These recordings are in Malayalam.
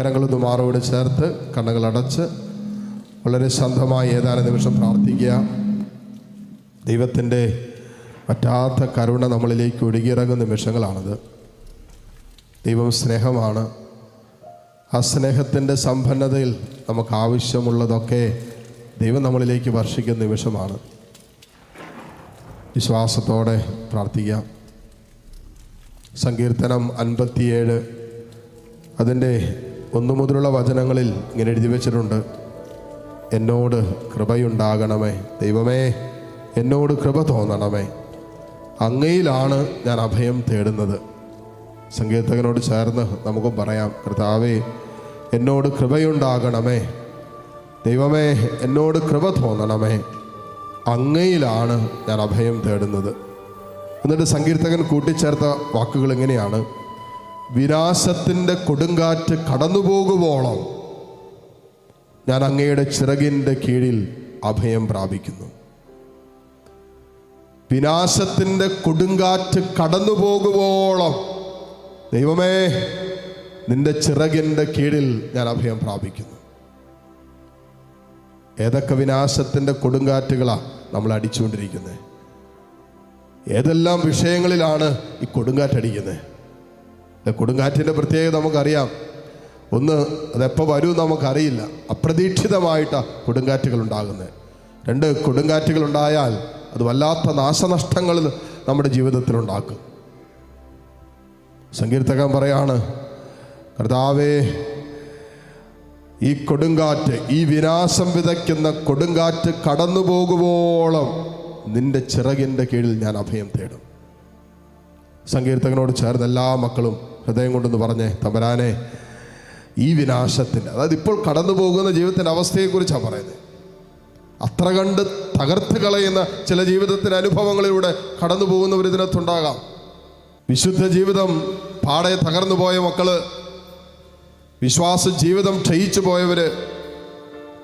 കരങ്ങളൊന്ന് മാറോട് ചേർത്ത് കണ്ണുകൾ അടച്ച് വളരെ ശാന്തമായി ഏതാനും നിമിഷം പ്രാർത്ഥിക്കുക. ദൈവത്തിന്റെ പറ്റാത്ത കരുണ നമ്മളിലേക്ക് ഒഴുകിയിറങ്ങുന്ന നിമിഷങ്ങളാണത്. ദൈവം സ്നേഹമാണ്. ആ സ്നേഹത്തിന്റെ സമ്പന്നതയിൽ നമുക്ക് ആവശ്യമുള്ളതൊക്കെ ദൈവം നമ്മളിലേക്ക് വർഷിക്കുന്ന നിമിഷമാണ്. വിശ്വാസത്തോടെ പ്രാർത്ഥിക്കാം സങ്കീർത്തനം അൻപത്തിയേഴ് അതിന്റെ ഒന്നു മുതലുള്ള വചനങ്ങളിൽ ഇങ്ങനെ എഴുതി വെച്ചിട്ടുണ്ട്. എന്നോട് കൃപയുണ്ടാകണമേ. ദൈവമേ എന്നോട് കൃപ തോന്നണമേ. അങ്ങയിലാണ് ഞാൻ അഭയം തേടുന്നത്. സങ്കീർത്തകനോട് ചേർന്ന് നമുക്ക് പറയാം കർത്താവേ എന്നോട് കൃപയുണ്ടാകണമേ. ദൈവമേ എന്നോട് കൃപ തോന്നണമേ. അങ്ങയിലാണ് ഞാൻ അഭയം തേടുന്നത്. എന്നിട്ട് സങ്കീർത്തകൻ കൂട്ടിച്ചേർത്ത വാക്കുകൾ എങ്ങനെയാണ് വിനാശത്തിന്റെ കൊടുങ്കാറ്റ് കടന്നുപോകുവോളം ഞാൻ അങ്ങയുടെ ചിറകിന്റെ കീഴിൽ അഭയം പ്രാപിക്കുന്നു. വിനാശത്തിന്റെ കൊടുങ്കാറ്റ് കടന്നു പോകുവോളം ദൈവമേ നിന്റെ ചിറകിന്റെ കീഴിൽ ഞാൻ അഭയം പ്രാപിക്കുന്നു. ഏതൊക്കെ വിനാശത്തിന്റെ കൊടുങ്കാറ്റുകളാണ് നമ്മൾ അടിച്ചുകൊണ്ടിരിക്കുന്നത്? ഏതെല്ലാം വിഷയങ്ങളിലാണ് ഈ കൊടുങ്കാറ്റടിക്കുന്നത്? കൊടുങ്കാറ്റിന്റെ പ്രത്യേകത നമുക്കറിയാം. ഒന്ന് അതെപ്പോൾ വരും നമുക്കറിയില്ല. അപ്രതീക്ഷിതമായിട്ടാണ് കൊടുങ്കാറ്റുകൾ ഉണ്ടാകുന്നത് രണ്ട് കൊടുങ്കാറ്റുകൾ ഉണ്ടായാൽ അത് വല്ലാത്ത നാശനഷ്ടങ്ങൾ നമ്മുടെ ജീവിതത്തിൽ ഉണ്ടാക്കും സങ്കീർത്തകൻ പറയാണ് കർത്താവേ ഈ കൊടുങ്കാറ്റ് ഈ വിനാശം വിതയ്ക്കുന്ന കൊടുങ്കാറ്റ് കടന്നു പോകുവോളം നിന്റെ ചിറകിന്റെ കീഴിൽ ഞാൻ അഭയം തേടും. സങ്കീർത്തകനോട് ചേർന്ന് എല്ലാ മക്കളും ഹൃദയം കൊണ്ടൊന്ന് പറഞ്ഞേ തമ്പരാനെ ഈ വിനാശത്തിന്റെ അതായത് ഇപ്പോൾ കടന്നു പോകുന്ന ജീവിതത്തിന്റെ അവസ്ഥയെക്കുറിച്ചാണ് പറയുന്നത്. അത്ര കണ്ട് തകർത്ത് കളയുന്ന ചില ജീവിതത്തിന്റെ അനുഭവങ്ങളിലൂടെ കടന്നു പോകുന്നവർ ഇതിനകത്തുണ്ടാകാം. വിശുദ്ധ ജീവിതം പാടെ തകർന്നു പോയ മക്കൾ വിശ്വാസ ജീവിതം ക്ഷയിച്ചു പോയവര്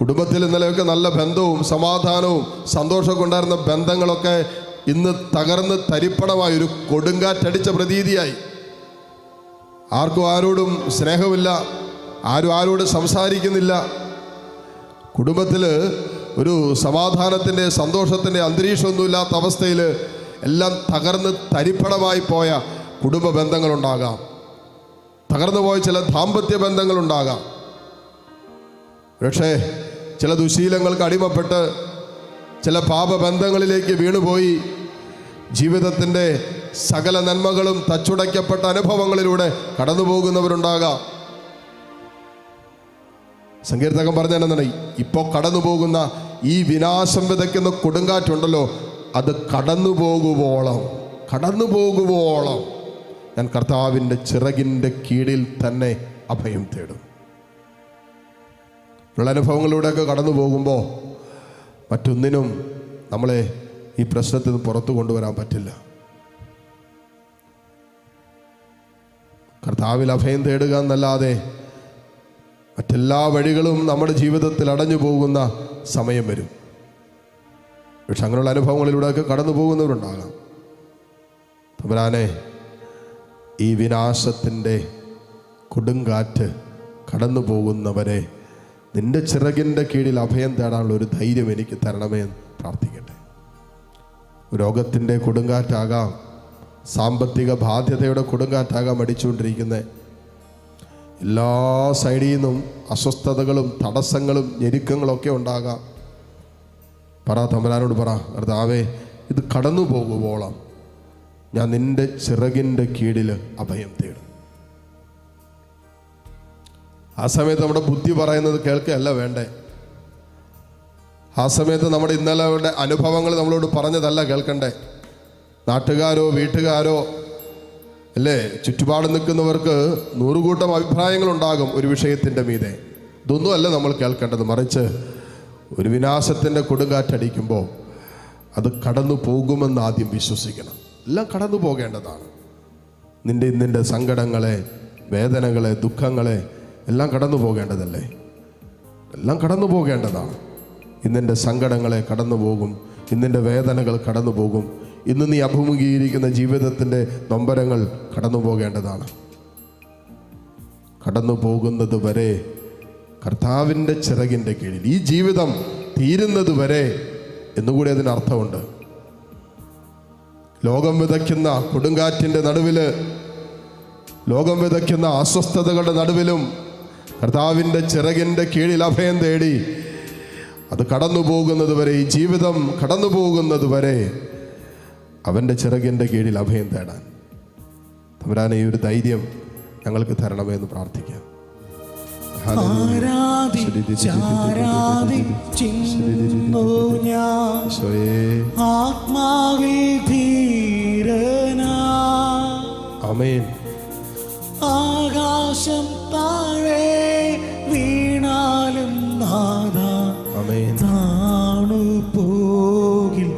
കുടുംബത്തിൽ ഇന്നലെയൊക്കെ നല്ല ബന്ധവും സമാധാനവും സന്തോഷമൊക്കെ ഉണ്ടായിരുന്ന ബന്ധങ്ങളൊക്കെ ഇന്ന് തകർന്ന് തരിപ്പണമായി ഒരു കൊടുങ്കാറ്റടിച്ച പ്രതീതിയായി. ആർക്കും ആരോടും സ്നേഹമില്ല ആരും ആരോടും സംസാരിക്കുന്നില്ല. കുടുംബത്തിൽ ഒരു സമാധാനത്തിന്റെ സന്തോഷത്തിന്റെ അന്തരീക്ഷമൊന്നുമില്ലാത്ത അവസ്ഥയിൽ എല്ലാം തകർന്ന് തരിപ്പണമായി പോയ കുടുംബ ബന്ധങ്ങളുണ്ടാകാം. തകർന്നു പോയ ചില ദാമ്പത്യ ബന്ധങ്ങളുണ്ടാകാം. പക്ഷേ ചില ദുശീലങ്ങൾക്ക് അടിമപ്പെട്ട് ചില പാപബന്ധങ്ങളിലേക്ക് വീണുപോയി ജീവിതത്തിന്റെ സകല നന്മകളും തച്ചുടയ്ക്കപ്പെട്ട അനുഭവങ്ങളിലൂടെ കടന്നു പോകുന്നവരുണ്ടാകാം സങ്കീർത്തകം പറഞ്ഞെന്നുണ്ടെങ്കിൽ ഇപ്പോൾ കടന്നു പോകുന്ന ഈ വിനാശം വിതയ്ക്കുന്ന കൊടുങ്കാറ്റുണ്ടല്ലോ അത് കടന്നു പോകുവോളം കടന്നു പോകുവോളം ഞാൻ കർത്താവിന്റെ ചിറകിന്റെ കീഴിൽ തന്നെ അഭയം തേടും. ഉള്ള അനുഭവങ്ങളിലൂടെയൊക്കെ കടന്നു പോകുമ്പോൾ മറ്റൊന്നിനും നമ്മളെ ഈ പ്രശ്നത്തിൽ നിന്ന് പുറത്തു കൊണ്ടുവരാൻ പറ്റില്ല. കർത്താവിൽ അഭയം തേടുക എന്നല്ലാതെ മറ്റെല്ലാ വഴികളും നമ്മുടെ ജീവിതത്തിൽ അടഞ്ഞു പോകുന്ന സമയം വരും. പക്ഷെ അങ്ങനെയുള്ള അനുഭവങ്ങളിലൂടെയൊക്കെ കടന്നു പോകുന്നവരുണ്ടാകാം. തമ്പുരാനെ ഈ വിനാശത്തിന്റെ കൊടുങ്കാറ്റ് കടന്നു പോകുന്നവരെ നിന്റെ ചിറകിന്റെ കീഴിൽ അഭയം തേടാനുള്ള ഒരു ധൈര്യം എനിക്ക് തരണമേ എന്ന് പ്രാർത്ഥിക്കട്ടെ. രോഗത്തിന്റെ കൊടുങ്കാറ്റാകാം. സാമ്പത്തിക ബാധ്യതയുടെ കൊടുങ്കാറ്റാകാം അടിച്ചുകൊണ്ടിരിക്കുന്നത് എല്ലാ സൈഡിൽ നിന്നും അസ്വസ്ഥതകളും തടസ്സങ്ങളും ഞെരുക്കങ്ങളൊക്കെ ഉണ്ടാകാം. പറ തമ്പരാനോട് പറ കർത്താവേ ഇത് കടന്നു പോകുമ്പോളാം ഞാൻ നിന്റെ ചിറകിന്റെ കീഴിൽ അഭയം തേടും. ആ സമയത്ത് നമ്മുടെ ബുദ്ധി പറയുന്നത് കേൾക്കുകയല്ല വേണ്ടേ? ആ സമയത്ത് നമ്മുടെ ഇന്നലെ അനുഭവങ്ങൾ നമ്മളോട് പറഞ്ഞതല്ല കേൾക്കണ്ടേ? നാട്ടുകാരോ വീട്ടുകാരോ അല്ലേ? ചുറ്റുപാട് നിൽക്കുന്നവർക്ക് നൂറുകൂട്ടം അഭിപ്രായങ്ങളുണ്ടാകും ഒരു വിഷയത്തിന്റെ മീതെ. ഇതൊന്നുമല്ല നമ്മൾ കേൾക്കേണ്ടത്. മറിച്ച് ഒരു വിനാശത്തിന്റെ കൊടുങ്കാറ്റടിക്കുമ്പോൾ അത് കടന്നു പോകുമെന്ന് ആദ്യം വിശ്വസിക്കണം. എല്ലാം കടന്നു പോകേണ്ടതാണ്. നിന്റെ ഇന്നിന്റെ സങ്കടങ്ങളെ വേദനകളെ ദുഃഖങ്ങളെ എല്ലാം കടന്നു പോകേണ്ടതല്ലേ? എല്ലാം കടന്നു പോകേണ്ടതാണ്. ഇന്നിന്റെ സങ്കടങ്ങളെ കടന്നു പോകും. ഇന്നിന്റെ വേദനകൾ കടന്നു പോകും. ഇന്ന് നീ അഭിമുഖീകരിക്കുന്ന ജീവിതത്തിന്റെ നൊമ്പരങ്ങൾ കടന്നു പോകേണ്ടതാണ് കടന്നു പോകുന്നത് വരെ കർത്താവിന്റെ ചിറകിന്റെ കീഴിൽ. ഈ ജീവിതം തീരുന്നത് വരെ എന്നുകൂടി അതിനർത്ഥമുണ്ട് ലോകം വിതയ്ക്കുന്ന കൊടുങ്കാറ്റിന്റെ നടുവിൽ ലോകം വിതയ്ക്കുന്ന അസ്വസ്ഥതകളുടെ നടുവിലും കർത്താവിന്റെ ചിറകിന്റെ കീഴിൽ അഭയം തേടി അത് കടന്നു പോകുന്നത് വരെ ഈ ജീവിതം കടന്നു പോകുന്നത് വരെ അവന്റെ ചിറകിന്റെ കീഴിൽ അഭയം തേടാൻ. തമ്പുരാനെ ഈ ഒരു ധൈര്യം ഞങ്ങൾക്ക് തരണമേ എന്ന് പ്രാർത്ഥിക്കാം അമേൻ ആകാശം താഴെ വീണാലും നാദ. താണു പോകിൽ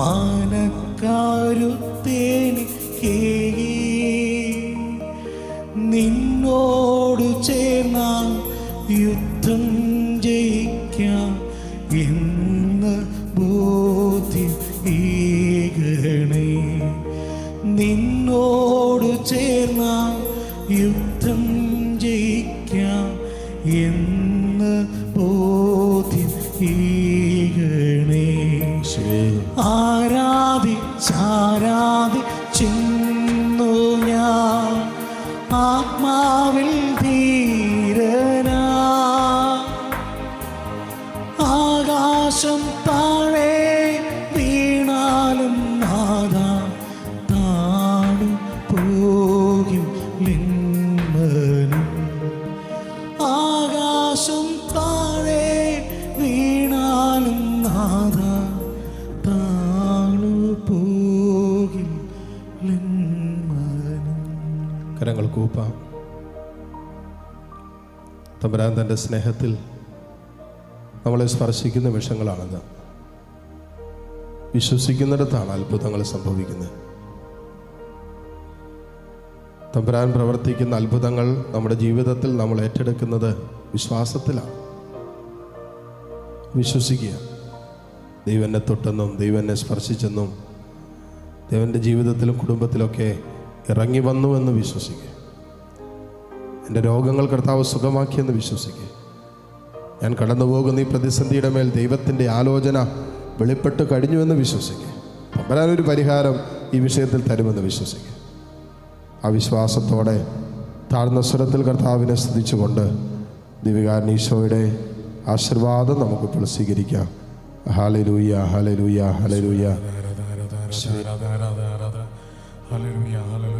മാനക്കാരുത്തേനിക്കേ നിന്നോട് ചേർന്ന യുദ്ധം ജയിക്കാം എന്ന് ബോധ്യം ഏകണേ നിന്നോ ആരാധി ചിന്ത തമ്പുരാൻ തന്റെ സ്നേഹത്തിൽ നമ്മളെ സ്പർശിക്കുന്ന വിഷങ്ങളാണത്. വിശ്വസിക്കുന്നിടത്താണ് അത്ഭുതങ്ങൾ സംഭവിക്കുന്നത്. തമ്പുരാൻ പ്രവർത്തിക്കുന്ന അത്ഭുതങ്ങൾ നമ്മുടെ ജീവിതത്തിൽ നമ്മൾ ഏറ്റെടുക്കുന്നത് വിശ്വാസത്തിലാണ്. വിശ്വസിക്കുക. ദൈവനെ തൊട്ടെന്നും ദൈവനെ സ്പർശിച്ചെന്നും ദൈവന്റെ ജീവിതത്തിലും കുടുംബത്തിലൊക്കെ ഇറങ്ങി വന്നുവെന്ന് വിശ്വസിക്കുക. എന്റെ രോഗങ്ങൾ കർത്താവ് സുഖമാക്കിയെന്ന് വിശ്വസിക്കുക ഞാൻ കടന്നു പോകുന്ന ഈ പ്രതിസന്ധിയുടെ മേൽ ദൈവത്തിന്റെ ആലോചന വെളിപ്പെട്ട് കഴിഞ്ഞുവെന്ന് വിശ്വസിക്കുക തമ്പരാനൊരു പരിഹാരം ഈ വിഷയത്തിൽ തരുമെന്ന് വിശ്വസിക്കുക ആ വിശ്വാസത്തോടെ താഴ്ന്ന സ്വരത്തിൽ കർത്താവിനെ സ്തുതിച്ചുകൊണ്ട് ദിവികാരൻ ആശീർവാദം നമുക്കിപ്പോൾ സ്വീകരിക്കാം. Hallelujah hallelujah hallelujah Hallelujah, hallelujah,